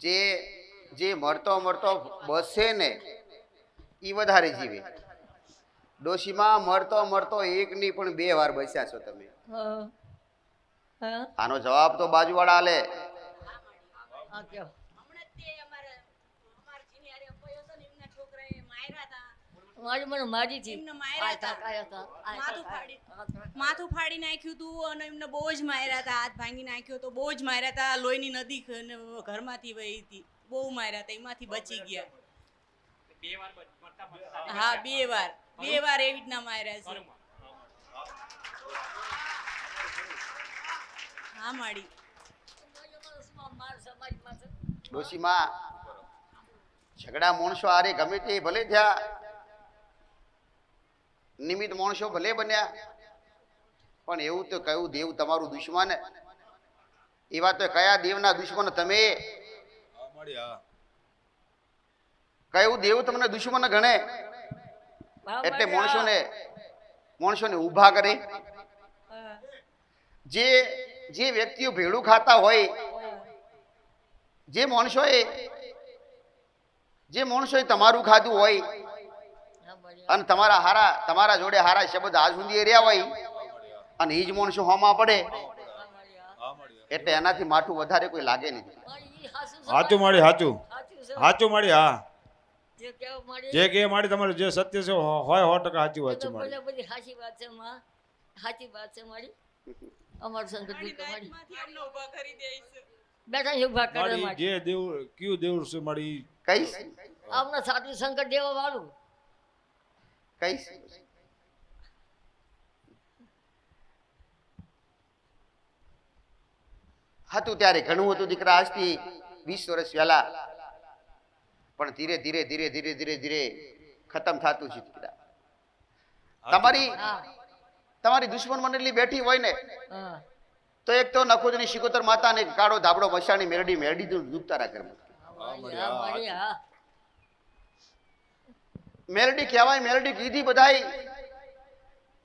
જે જે મળતો મળતો બસે ને એ વધારે જીવે. ડોશીમાં મળતો મળતો એક ની પણ બે વાર બસ્યા છો તમે. આનો જવાબ તો બાજુવાળા આલે હા કયો હમણાં જ તે અમારા અમારા જીની હારે અપાયો હતો ને એમના છોકરાએ માર્યા હતા મારી મને મારી જી એમને માર્યા હતા. માથું ફાડી. માથું ફાડી નાખ્યું હતું અને એમને બહુ જ માર્યા હતા. હાથ ભાંગી નાખ્યો તો બહુ જ માર્યા હતા. લોહીની નદી ઘરમાંથી વહી હતી. બહુ માર્યા હતા. એમાંથી બચી ગયા. હા બે વાર. બે વાર એવી રીતના માર્યા છે. હા માડી. ડોશીમાં ઝઘડા માણસો આરે ગમે તે ભલે થયા. નિમિત્ત માણસો ભલે બન્યા પણ એવું તો કયું દેવ તમારું દુશ્મન? એવા તો કયા દેવના દુશ્મન તમે? કયું દેવ તમને દુશ્મન ગણે? એટલે માણસોને માણસોને ઊભા કરે. જે જે વ્યક્તિઓ ભેળું ખાતા હોય જે માણસોએ જે માણસોએ તમારું ખાધું હોય અને તમારા હારા તમારા જોડે હારા શબ્દ આજ સુધી રહ્યા હોય. અને એ જ માણસો હોમાં પડે. મારી મળી એટલે એનાથી માઠું વધારે કોઈ લાગે નહીં. મારી હાચું મળી હાચું. છે. મળી હા. જે મારી કે મારી તમારું જે સત્ય છે હોય સો ટકા સાચી વાત છે મારી બધી સાચી વાત છે માં. સાચી વાત છે મારી અમાર ઊભા કરી બેઠા છે ઊભા કરે મારી મારી જે દેવ કયું દેવ છે મારી કઈ? આમને સાચું સંકટ દેવા વાળું. કઈશ હતું ત્યારે ઘણું હતું દીકરા આજથી વીસ વર્ષ પહેલા પણ ધીરે ધીરે ધીરે ધીરે ધીરે ધીરે ખતમ થતું છે દીકરા. તમારી તમારી દુશ્મન મંડળી બેઠી હોય ને તો એક તો નખોદની શિકોતર માતા ને કાળો ધાબળો મશાણી મેરડી મેરડી દૂધ દુખતારા ઘરમાં. મેરડી કહેવાય મેલડી કીધી બધાય.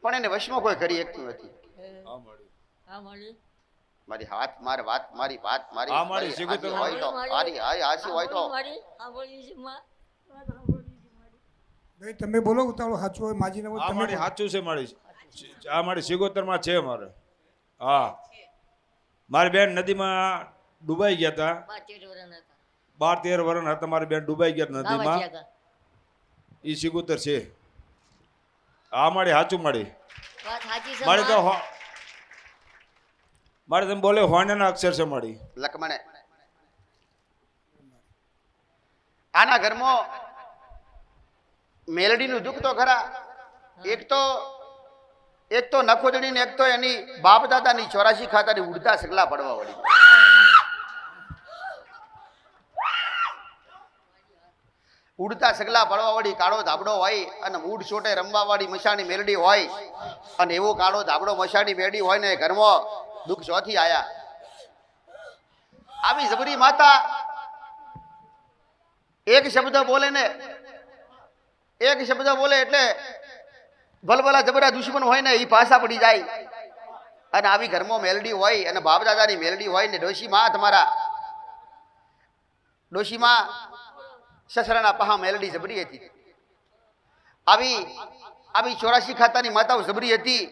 પણ એને વશમાં કોઈ કરી શકતું નથી. હા મળી હા મારી મારી હાથ માર વાત મારી વાત મારી હોય તો મારી હાય હાચી હોય તો. મારી હા બોલી છે માં ભાઈ તમે બોલો ઉતાળો સાચું હોય માજી ને આ મારી સાચું છે મારી આ મારી સિગોતરમાં છે મારે હા. મારી બેન નદીમાં ડૂબાઈ ગયા હતા. બાર તેર વર્ષ હતા મારી બેન ડૂબાઈ ગયા નદીમાં. એ સિગુતર છે. આ માડી સાચું સાચી મારે તો મારે તમે બોલે હોનાના અક્ષર છે મારી લકમણે. આના ઘરમાં મેલડીનું દુઃખ તો ખરા. એક તો એક તો નખોદડી ને એક તો એની બાપ દાદાની ચોરાશી ખાતાની ઉડતા સગલા પડવા વળી. ઉડતા સગલા પડવા વાળી કાળો ધાબડો હોય અને મૂડ છોટે રમવા વાળી મશાણી મેલડી હોય અને એવો કાળો ધાબડો મશાણી મેળડી હોય ને ઘરમાં દુઃખ ચોથી આયા. આવી જબરી માતા એક શબ્દ બોલે ને, એક શબ્દ બોલે એટલે ભલભલા જબરા દુશ્મન હોય ને એ પાસા પડી જાય. અને આવી ઘરમાં મેલડી હોય અને બાપ દાદાની મેલડી હોય ને ડોશીમાં તમારા ડોશીમાં સસરાના પહા મેલડી જબરી હતી. આવી આવી ચોરાશી ખાતાની માતાઓ જબરી હતી.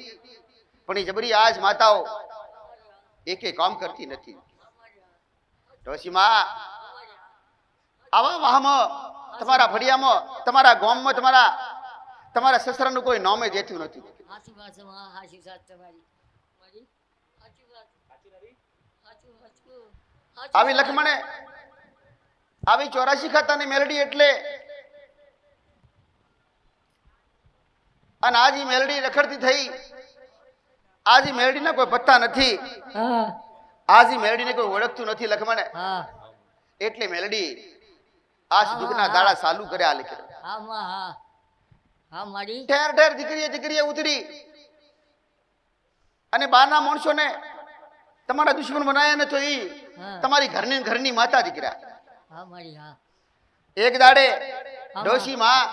પણ એ જબરી આજ માતાઓ એકે કામ કરતી નથી. ડોશીમાં આવા વાહમાં તમારા ફળિયામાં તમારા ગામમાં તમારા તમારા સસરાનું કોઈ નામે દેતું નથી. આવી લખમણે આવી ચોરાશી ખાતાની મેલડી એટલે અને આજ મેલડી રખડતી થઈ. આજ મેલડી મેલડીના કોઈ પત્તા નથી. આજ ને મેલડીને કોઈ ઓળખતું નથી લખમણે. એટલે મેલડી આજ દુઃખના દાડા ચાલુ કર્યા લખે. ઠેર ઠેર દીકરીએ દીકરીએ ઉતરી. અને બહારના માણસોને તમારા દુશ્મન બનાયા ને તો એ તમારી ઘરની ઘરની માતા દીકરા. હા મારી હા. એક દાડે ડોશી માં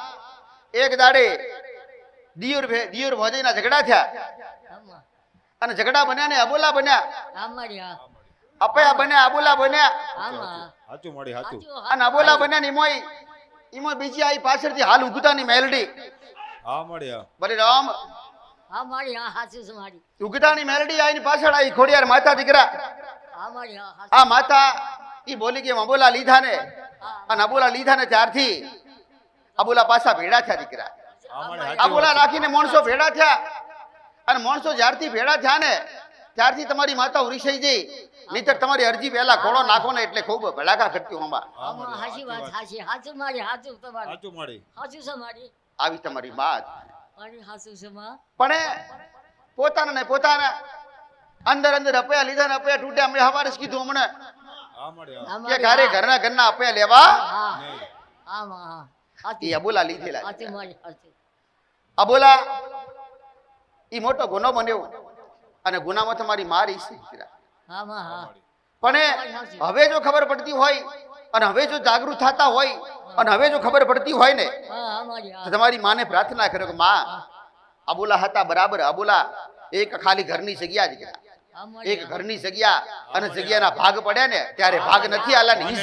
એક દાડે દિયોર ભે દિયોર ભોજના ઝઘડા થયા. અને ઝઘડા બન્યા ને અબોલા બન્યા. હા મારી હા. અપયા બન્યા અબોલા બન્યા. માડી સાચું સાચું અને અબોલા બન્યા ની ઈમોય ઈમોય બીજી આઈ પાછળથી હાલ ઉગતાની મેલડી. હા માડી હા. રામ હા મારી હા હાચું છે મારી. ઉગતાની મેલડી આઈને પાછળ આઈ ખોડિયાર માતા દીકરા. હા મારી હા આ માતા ઈ બોલી કે અબોલા લીધા ને અને અબોલા લીધા ને ત્યારથી અબોલા પાછા ભેડા થયા દીકરા. હા આ બોલા વાત છે. રાખીને માણસો ભેડા થયા. અને માણસો જ્યારથી ભેડા થયા ને ત્યારથી તમારી માતા ઉરીસાઈ જઈ નહીતર તમારી અરજી પહેલા ઘોડો નાખો ને એટલે ખૂબ ભડાકા ઘટતી હોમાં હાચી વાત હાચી હાચું મારી હાચું તમારી. હાચું મારી. હાચું છે મારી. આવી તમારી વાત. મારી હાચું છે માં. પણ એ પોતાના ને પોતાના અંદર અંદર અપયા લીધા ને અપયા તૂટ્યા. મેં હવારે જ કીધું હમણાં કે ઘરે ઘરના ઘરના આપે લેવા? એ અબોલા લીધેલા અબોલા ઈ મોટો ગુનો બન્યો. અને ગુનામાં તમારી માર ઈસી પણ હવે જો ખબર પડતી હોય અને હવે જો જાગૃત થતા હોય અને હવે જો ખબર પડતી હોય ને હા હા મારી તો હા તમારી માને પ્રાર્થના કર્યો કે માં અબોલા હતા બરાબર અબોલા એક ખાલી ઘરની જગ્યા જ ગયા એક ઘરની જગ્યા અને જગ્યાના ભાગ પડ્યા ને ત્યારે ભાગ નથી આલા ને ઈ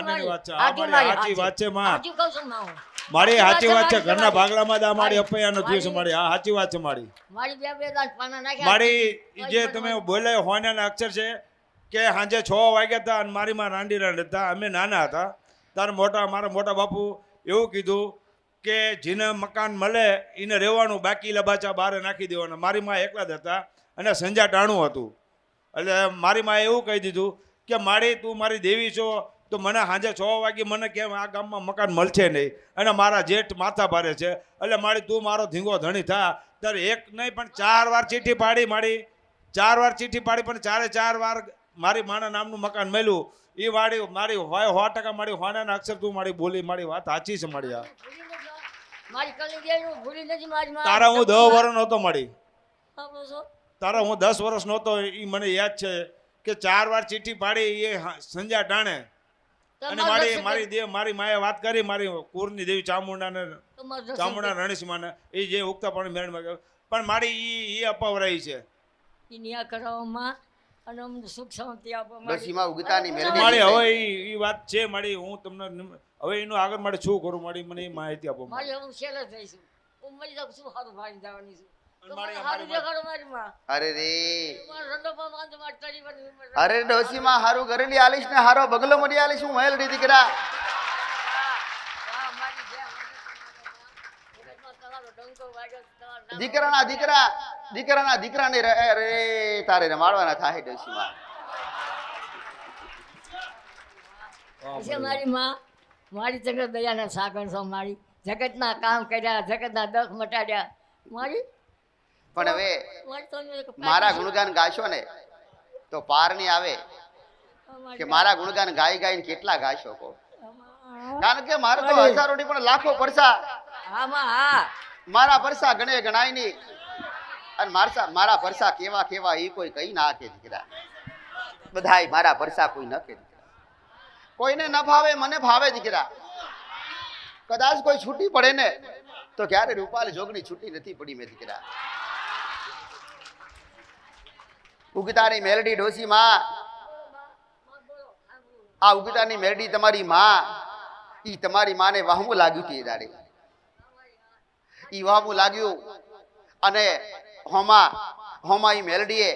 મારી વાત છે. મારી માં. સાચી વાત છે ઘરના ભાગલામાં જ આ મારી અપૈયા નું છે મારી. આ સાચી વાત છે મારી. મારી બે બે દાંત પાના નાખ્યા. મારી જે તમે બોલે હોના અક્ષર છે કે સાંજે છ વાગ્યા હતા અને મારી માં રાંડી રાંડ હતા. અમે નાના હતા. તાર મોટા મારા મોટા બાપુ એવું કીધું કે જેને મકાન મળે એને રહેવાનું બાકી લબાચા બહાર નાખી દેવાના. મારી માં એકલા જ હતા. અને સંજા ટાણું હતું. એટલે મારી માએ એવું કહી દીધું કે મારી તું મારી દેવી છો તો મને સાંજે છ વાગે મને કેમ આ ગામમાં મકાન મળશે નહીં. અને મારા જેઠ માથા ભારે છે. એટલે મારી તું મારો ધીંગો ધણી થા. ત્યારે એક નહીં પણ ચાર વાર ચીઠી પાડી મારી ચાર વાર ચીઠી પાડી પણ ચારે ચાર વાર મારી માના નામનું મકાન મળ્યું એ વાળી મારી હોય સો ટકા મારી હોનાના અક્ષર તું મારી બોલી. મારી વાત સાચી છે મારી આ તારા હું દહ વર્ષ નહોતો છો? તારા હું દસ વર્ષ નહોતો એ મને યાદ છે કે ચાર વાર ચીઠી પાડી એ સંજા ટાણે અને મારી મારી દેવ મારી માએ વાત કરી મારી કુરની દેવી ચામુંડાને ચામુંડા રણેશમાને એ જે ઉગતા પણ મેળમાં ગયો પણ મારી ઈ એ અપાવરાઈ છે ઈ ન્યા કરાવવામાં અને અમને સુખ શાંતિ આપો મારી. ડોશીમાં ઉગતાની મેલડી મારી હવે ઈ ઈ વાત છે મારી હું તમને હવે એનું આગળ મારે શું કરું મારી મને એ માહિતી આપો મારી. હું શેર થઈશું હું મરી જાઉં છું સારું ભાઈ જવાની છું મારી- મારી- મારી માં અરે રે. મારો મારી. અરે ડોશીમાં હારું કરેલી આલીશ ને હારો બગલો મળી આલીશ હું દીકરા મારી વાગ્યો, તમારું નામ- દીકરાના દીકરા દીકરાના દીકરાને રે અરે તારે રમાડવાના થાય ડોસી માં મારી માં મારી જગત દયાના સાગર સો મારી. જગતના કામ કર્યા જગતના દખ મટાડ્યા. મારી પણ હવે મારી. ગુણગાન ગાશો ને તો પાર નહીં આવે કે મારા ગુણગાન ગાઈ ગાઈને કેટલા ગાશો કો કારણ કે મારે તો હજારો ની પણ લાખો પરસા મારા પરસા ગણે ગણાય નહીં. અને મારસા મારા પરસા કેવા કેવા એ કોઈ કઈ ના કે દીકરા. બધાય મારા પરસા કોઈ ન કે દીકરા. કોઈને ન ભાવે મને ભાવે દીકરા. કદાચ કોઈ છૂટી પડે ને તો ક્યારે રૂપાલ જોગની છૂટી નથી પડી મેં દીકરા. ઉગતાની મેલડી ડોસી માં. આ ઉગતાની મેલડી તમારી માં. ઈ તમારી માને વાહમું લાગ્યું હતી દાડે. ઈ વાહમું લાગ્યું. અને હોમા હોમા ઈ મેલડીએ,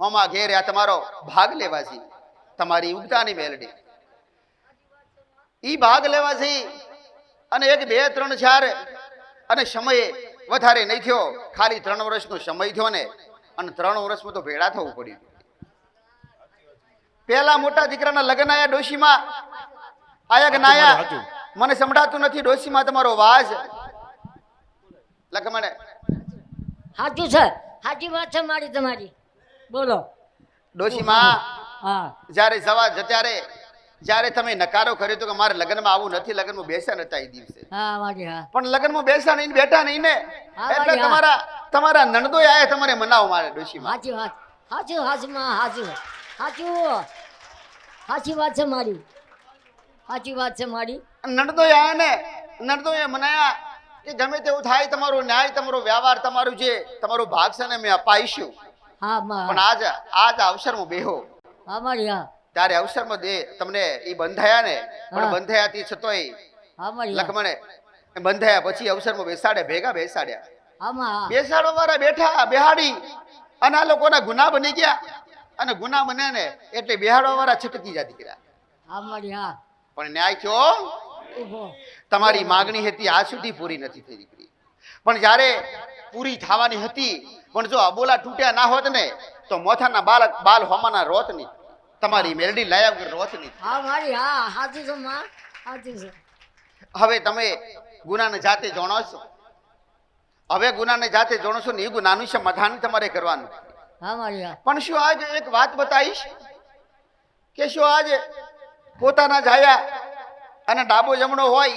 હોમા ઘેર આ તમારો ભાગ લેવા છે તમારી ઉગતાની મેલડી. ઈ ભાગ લેવા છે અને એક, બે, ત્રણ, ચાર. અને સમયે વધારે નહીં થયો. ખાલી ત્રણ વર્ષનો સમય થયો ને. અને ત્રણ વર્ષમાં તો ભેળા થવું પડ્યું. પેલા મોટા દીકરાના લગ્ન આયા ડોશીમાં. આયા કે ના મને સંભળાતું નથી ડોશીમાં તમારો વાજ લખમણે સાચું છે. સાચી વાત છે મારી તમારી. બોલો. ડોશીમાં હા. જ્યારે જવા ત્યારે જ્યારે તમે નકારો કર્યો તો કે મારે લગ્નમાં આવું નથી લગ્નમાં બેસ્યા નતા એ દિવસે. હા હા. પણ લગ્નમાં બેસા નહીં બેઠા નહીં ને. એટલે તમારા તમારા નણદો આયા તમારે મનાવો મારે ડોશીમાં. સાચી વાત સાચું સાચું માં સાચું સાચું સાચી વાત છે મારી સાચી વાત છે મારી. નણદો આયા ને નણદોએ મનાયા કે ગમે તેવું થાય તમારો ન્યાય તમારો વ્યવહાર તમારું જે તમારો ભાગ છે ને મેં અપાઈશું. હા પણ આજ આજ આજ અવસરમાં બેહો. હા મારી હા. ત્યારે અવસરમાં દે તમને એ બંધાયા ને? પણ બંધાયા થી છતોય લખમણે. બંધાયા પછી અવસરમાં બેસાડે ભેગા બેસાડ્યા બેસાડો વાળા બેઠા બેહાડી. અને આ લોકોના ગુના બની ગયા. અને ગુના બને ને એટલે બેહાડવા વાળા છટકી જા દીકરા પણ ન્યાય થયો? તમારી માગણી હતી આ સુધી પૂરી નથી થઈ દીકરી. પણ જ્યારે પૂરી થવાની હતી પણ જો અબોલા તૂટ્યા ના હોત ને તો મોથાના બાલ બાલ હોમાના રોત નહીં. તમારી મેલડી લાયા વગર રોત નહીં હા મારી હા સાચું છે માં. સાચું છે. હવે તમે ગુનાને જાતે જાણો છો? હવે ગુનાને જાતે જાણો છો ને એ ગુનાનું સમાધાન તમારે કરવાનું. હા મારી હા. પણ શું આજે એક વાત બતાવીશ? કે શું આજે પોતાના જાયા અને ડાબો જમણો હોય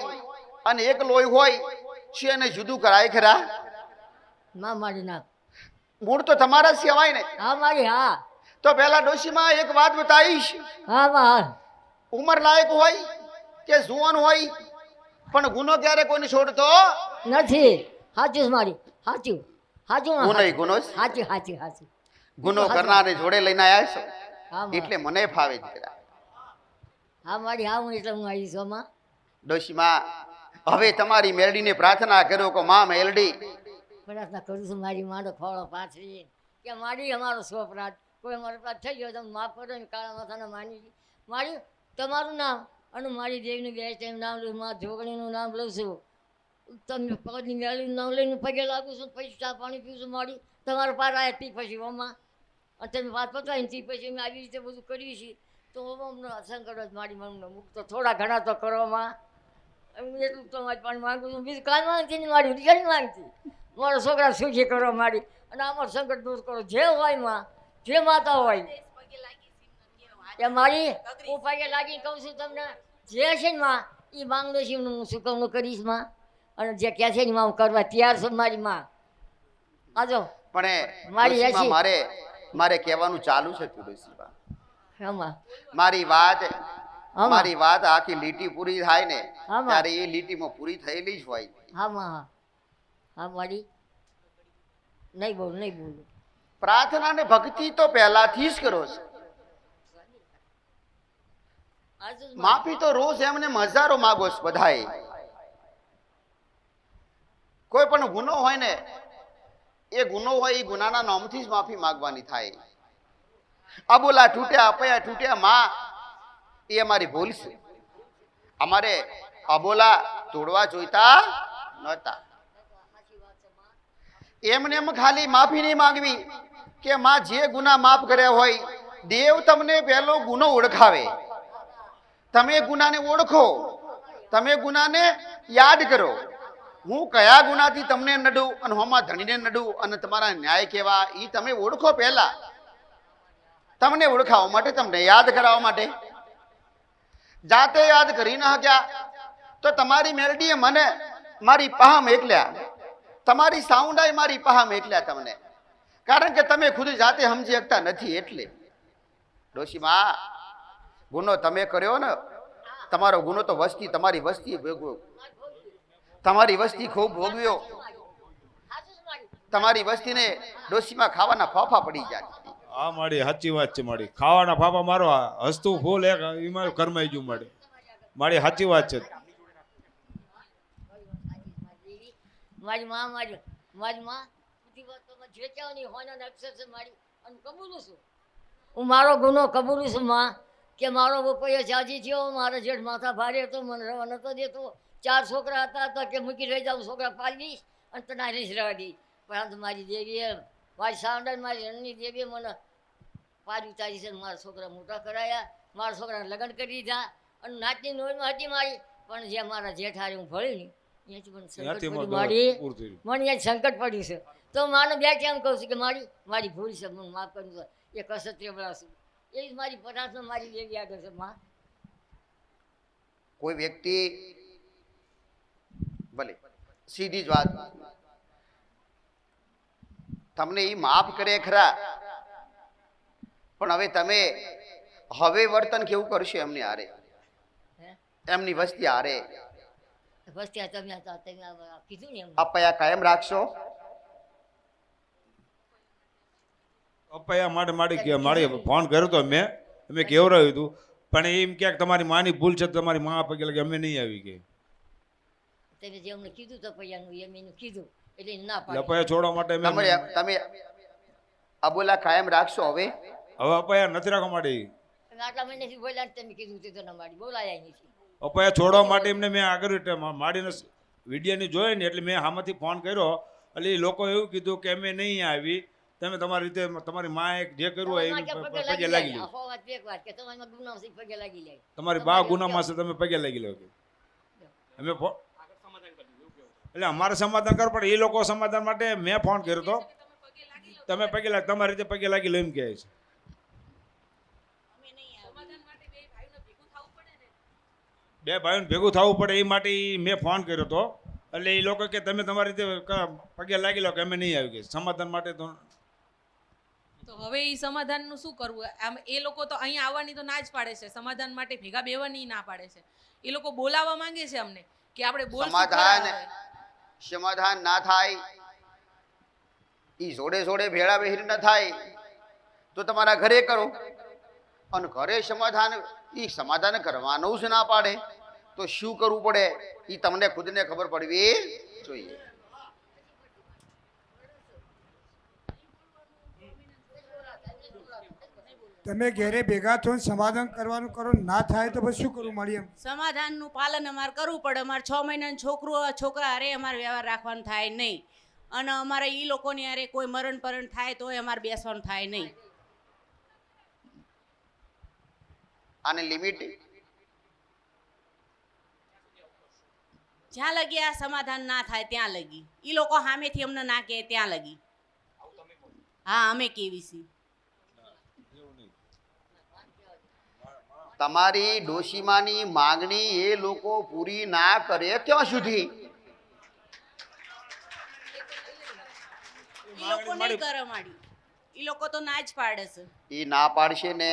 અને એક લોહી હોય શું એને જુદું કરાય ખરા? ના મારી ના. મૂળ તો તમારા સિવાય ને હા મારી હા. તો પેલા ડોશીમાં એક વાત બતાવીશ. હા માં હા. ઉંમર લાયક હોય કે જુવાન હોય પણ ગુનો ક્યારે કોઈને છોડતો? નથી. સાચું મારી. સાચું સાચું ગુનો ગુનો. સાચું સાચું સાચું ગુનો કરનારને જોડે લઈને આવ્યા છો? એટલે મને ફાવે દીકરા હા મારી હા હું એટલે હું આવી છું માં. ડોશીમાં હવે તમારી મેલડીને પ્રાર્થના કરો કે માં મેલડી પ્રાર્થના કરું છું મારી મારો ખોળો પાછળ કે મારી અમારો સ્વપરાધ કોઈ મારો પાસે થઈ ગયો તમે માફ કરો ને કાળા માથાના માની મારી, તમારું નામ અને મારી દેવનું બે ટાઈમ નામ લઉં મા જોગણીનું નામ લઉં છું. તમને પગની મેળીનું નામ લઈને પગે લાગું છું ચા પાણી પીવું છું મારી. તમારા પાર આવ્યા તી પછી ઓમાં અને તમે વાત પતાવીને તી પછી અમે આવી રીતે બધું કરીએ છીએ. તો અમને સંકટ જ મારી મનમાં મુક્ત થોડા ઘણા તો કરવામાં હું એટલું તો મારી પાણી માંગુ છું. બીજું કાંઈ માંગતી નહીં, મારી રિઝલ્ટ માંગતી. મારા છોકરા સુખી કરો મારી? અને આમાં સંકટ દૂર કરો. જે હોયમાં જે માતા હોય. એ મારી હું પગે લાગી કહું છું તમને જે છે ને માં એ માંગલો છે હું સુકવણું કરીશમાં? અને જે કહે છે ને માં હું કરવા તૈયાર છું મારી માં. આજો. પણ મારી મારે મારે કહેવાનું ચાલુ છે તુલસીબા ડોશીમાં મારી વાત મારી વાત આખી લીટી પૂરી થાય ને. ત્યારે એ લીટીમાં પૂરી થયેલી જ હોય. હા હા. હા મારી. નહીં બોલ નહીં બોલું. પ્રાર્થના ને ભક્તિ તો પહેલાથી જ કરો છો. માફી તો રોજ એમને હજારો માગો છો બધાએ. કોઈ પણ ગુનો હોય ને, એ ગુનો હોય એ ગુનાના નામથી જ માફી માંગવાની થાય. અબોલા તૂટ્યા, અપયા તૂટ્યા, માં, એ અમારી ભૂલ છે. અમારે અબોલા તોડવા જોઈતા નહોતા. એમને એમ ખાલી માફી નહીં માંગવી. કે માં જે ગુના માફ કર્યા હોય, દેવ તમને પહેલો ગુનો ઓળખાવે. તમે ગુનાને ઓળખો. તમે ગુનાને યાદ કરો. હું કયા ગુનાથી તમને નડું અને હોમાં ધણીને નડું અને તમારા ન્યાય કેવા એ તમે ઓળખો પહેલા. તમને ઓળખાવા માટે, તમને યાદ કરાવવા માટે. જાતે યાદ કરી ન શક્યા તો તમારી મેલડીએ મને મારી પહામ એકલ્યા. તમારી સાઉન્ડાએ મારી પહામ એકલ્યા તમને. કારણ કે તમે ખુદ જાતે સમજી શકતા નથી એટલે. ડોશીમાં ગુનો તમે કર્યો ને તમારો ગુનો તો વસ્તી તમારી વસ્તી ભોગવ્યો તમારી વસ્તી ખૂબ ભોગવ્યો. તમારી વસ્તીને ડોશીમાં ખાવાના ફાફા પડી જાય. આ મારી સાચી વાત છે મારી ખાવાના ફાફા મારો આ હસતું ફૂલ એક એમાં કરમાઈ ગયું મારી મારી સાચી વાત છે. મારી માં મારી મારી માં બધી જે કહેવાની હોય અક્ષર મારી અને કબૂલું છું હું મારો ગુનો કબૂલું છું માં કે મારો બપોયો ચાજી થયો મારો જેઠ માથા ભારે હતો મને રવા નતો દેતો. ચાર છોકરા હતા તો કે મૂકી રહી જાઉં છોકરા પાડી અને તને રહીશ રહેવા દઈશ. પરંતુ મારી દેવીએ મારી સાંડર મારી રણની દેવીએ મને પાડી ઉતારી છે મારા છોકરા મોટા કરાયા. મારા છોકરાને લગ્ન કરી દીધા. અને નાચની નોરમાં હતી મારી પણ જે મારા જેઠ હારે હું ભળી ને ત્યાંથી મને મારું મને સંકટ પડ્યું છે. તો માનો બે કેમ કહું છું કે મારી મારી ભૂલ છે હું માફ કરું છું એ કસત્ય છું. એ જ મારી પ્રાર્થના મારી દેવી આગળ છે માં. કોઈ વ્યક્તિ ભલે સીધી જ વાત. તમને એ માફ કરે ખરા. પણ હવે તમે હવે વર્તન કેવું કરશો એમની હારે? હે? એમની વસ્તી હારે? વસ્તી તમે કીધું ને એમ. કાયમ રાખશો? અપયા માટે મારી કે મારી ફોન કર્યો તો મેં અમે કેવરાવ્યું હતું. પણ એમ ક્યાંક તમારી માની ભૂલ છે તમારી મા પગે લાગે અમે નહીં આવી ગઈ તમે જે અમને કીધું તો પૈયાનું એમ એનું કીધું. એટલે ના પાડી. અપાયા છોડવા માટે અમે તમે તમે અબોલા કાયમ રાખશો હવે? હવે અપાયા નથી રાખવા માટે. આટલા મહિનાથી બોલ્યા તમે કીધું તે તો ના માડી. બોલાયા નથી. અપાયા છોડવા માટે એમને મેં આગળ મા- માડીને વિડીયોની જોઈ ને એટલે મેં આમાંથી ફોન કર્યો. એટલે એ લોકો એવું કીધું કે અમે નહીં આવી. તમે તમારી રીતે તમારી માએ જે કર્યું હોય પગે લાગી લો. તમારી બા ગુનામાં છે તમે પગે લાગી લો કે. અમે એટલે અમારે સમાધાન કરો પણ એ લોકો સમાધાન માટે મેં ફોન કર્યો હતો તમે પગે લાગ તમારી રીતે પગે લાગી લો એમ કહે છે. બે ભાઈઓને ભેગું થવું પડે એ માટે મેં ફોન કર્યો હતો એટલે એ લોકો કે તમે તમારી રીતે પગે લાગી લો કે અમે નહીં આવી ગઈ સમાધાન માટે તો હવે એ સમાધાનનું શું કરવું? આમ એ લોકો તો અહીંયા આવવાની તો ના જ પાડે છે. સમાધાન માટે ભેગા બેવાની ના પાડે છે. એ લોકો બોલાવવા માંગે છે અમને કે આપણે બોલ સમાધાન સમાધાન ના થાય ઈ જોડે જોડે ભેળા બહેર ન થાય તો તમારા ઘરે કરો. અને ઘરે સમાધાન એ સમાધાન કરવાનું જ ના પાડે. તો શું કરવું પડે? એ તમને ખુદને ખબર પડવી જોઈએ. તમે ઘેરે ભેગા થો સમાધાન કરવાનું કરો ના થાય તો પછી શું કરવું મળી એમ? સમાધાનનું પાલન અમારે કરવું પડે. અમારે છ મહિનાનું છોકરો છોકરા અરે અમારે વ્યવહાર રાખવાનું થાય નહીં. અને અમારે એ લોકોની અરે કોઈ મરણ પરણ થાય તો અમારે બેસવાનું થાય નહીં. આને લિમિટ? જ્યાં લગી આ સમાધાન ના થાય ત્યાં લગી. એ લોકો સામેથી અમને ના કહે ત્યાં લગી. હા અમે કેવી છીએ. તમારી ડોશીમાની માંગણી એ લોકો પૂરી ના કરે ત્યાં સુધી? એ ના પાડે એ ના પાડશે ને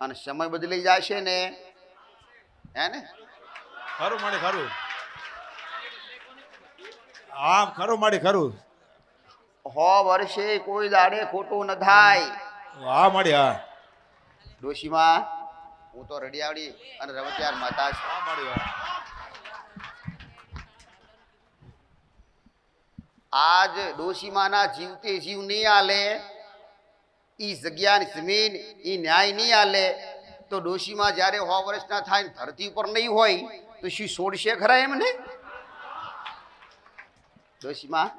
અને સમય બદલી જશે ને. હે ને? ખરું માડી ખરું. હા ખરું માડી ખરું. હો વર્ષે કોઈ દાડે ખોટું ન થાય. હા માડી હા. ડોશીમાં હું તો રડિયાળી અને રવતિયાર માતા છું. આજ ડોશીમાના જીવતે જીવ નહીં આલે ઈ જગ્યાની જમીન ઈ ન્યાય નહીં આલે તો ડોશીમાં જ્યારે સો વર્ષના થાય ને ધરતી ઉપર નહીં હોય તો શું છોડશે ખરા એમને? ડોશીમાં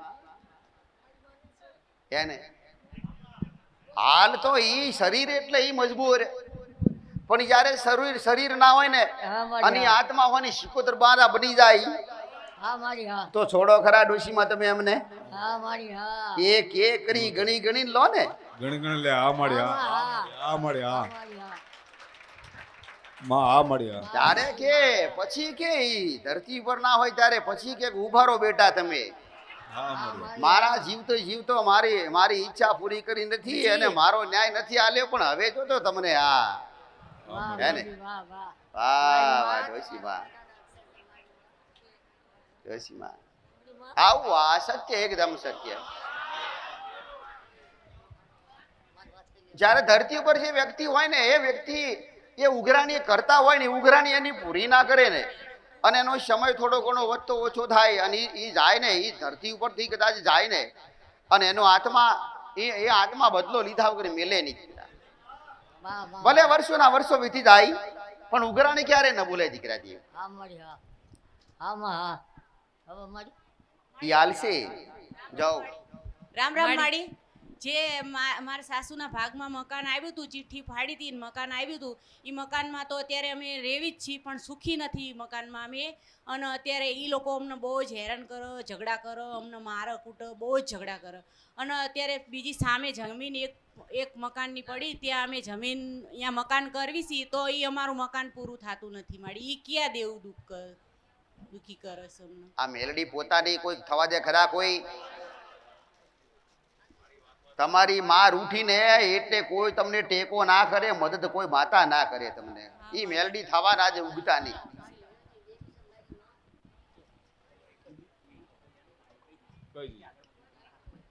એને હાલ તો ઈ શરીર એટલે ઈ મજબૂર. પણ જ્યારે શરીર શરીર ના હોય ને અને. આત્મા હોવાની શિકોતર બારા બની જાય. હા મારી હા. તો છોડો ખરા ડોશીમાં તમે અમને હા મારી હા. એક એક કરી ગણી ગણી લો ને. ગણી ગણી લે આ મળ્યા આ હા. માં આ મળ્યા ત્યારે કે પછી કે ધરતી પર ના હોય ત્યારે પછી કે ઉભારો બેટા તમે. મારા જીવતો જીવતો મારી મારી ઈચ્છા પૂરી કરી નથી અને મારો ન્યાય નથી આલ્યો પણ હવે જો તો તમને આ. હે ને? વાહ વાહ. ડોશીમાં ડોશીમાં આવું આ સત્ય એકદમ સત્ય. જ્યારે ધરતી ઉપર જે વ્યક્તિ હોય ને એ વ્યક્તિ એ ઉઘરાણી કરતા હોય ને ઉઘરાણી એની પૂરી ના કરે ને અને એનો સમય થોડો ઘણો વધતો ઓછો થાય અને એ જાય ને એ ધરતી ઉપરથી કદાચ જાય ને અને એનો આત્મા એ એ આત્મા બદલો લીધા વગર મેલે નહીં. ભલે વર્ષોના વર્ષો વીતી જાય પણ ઉઘરાણી ક્યારે ન બોલે દીકરાજી હા મારી હા. હા માં હા. હવે મારી એ હાલશે. જાઓ. રામ રામ માડી જે મારા સાસુના ભાગમાં મકાન આવ્યું હતું, ચિઠ્ઠી ફાડી હતી મકાન આવ્યું હતું એ મકાનમાં તો અત્યારે અમે રેવી જ છીએ, પણ સુખી નથી મકાનમાં અમે. અને અત્યારે એ લોકો અમને બહુ જ હેરાન કરો, ઝઘડા કરો, અમને મારે કૂટો, બહુ જ ઝઘડા કરો. અને અત્યારે બીજી સામે જમીન એક એક મકાનની પડી, ત્યાં અમે જમીન, અહીંયા મકાન કરવી છીએ તો એ અમારું મકાન પૂરું થતું નથી માડી એ ક્યાં દેવું દુઃખ દુઃખી કરે છે આ મેલડી પોતાની કોઈ થવા દે ખરા કોઈ? તમારી માં રૂઠીને એટલે કોઈ તમને ટેકો ના કરે, મદદ કોઈ માતા ના કરે તમને. એ મેલડી થવાના જ ઉગતા નહીં.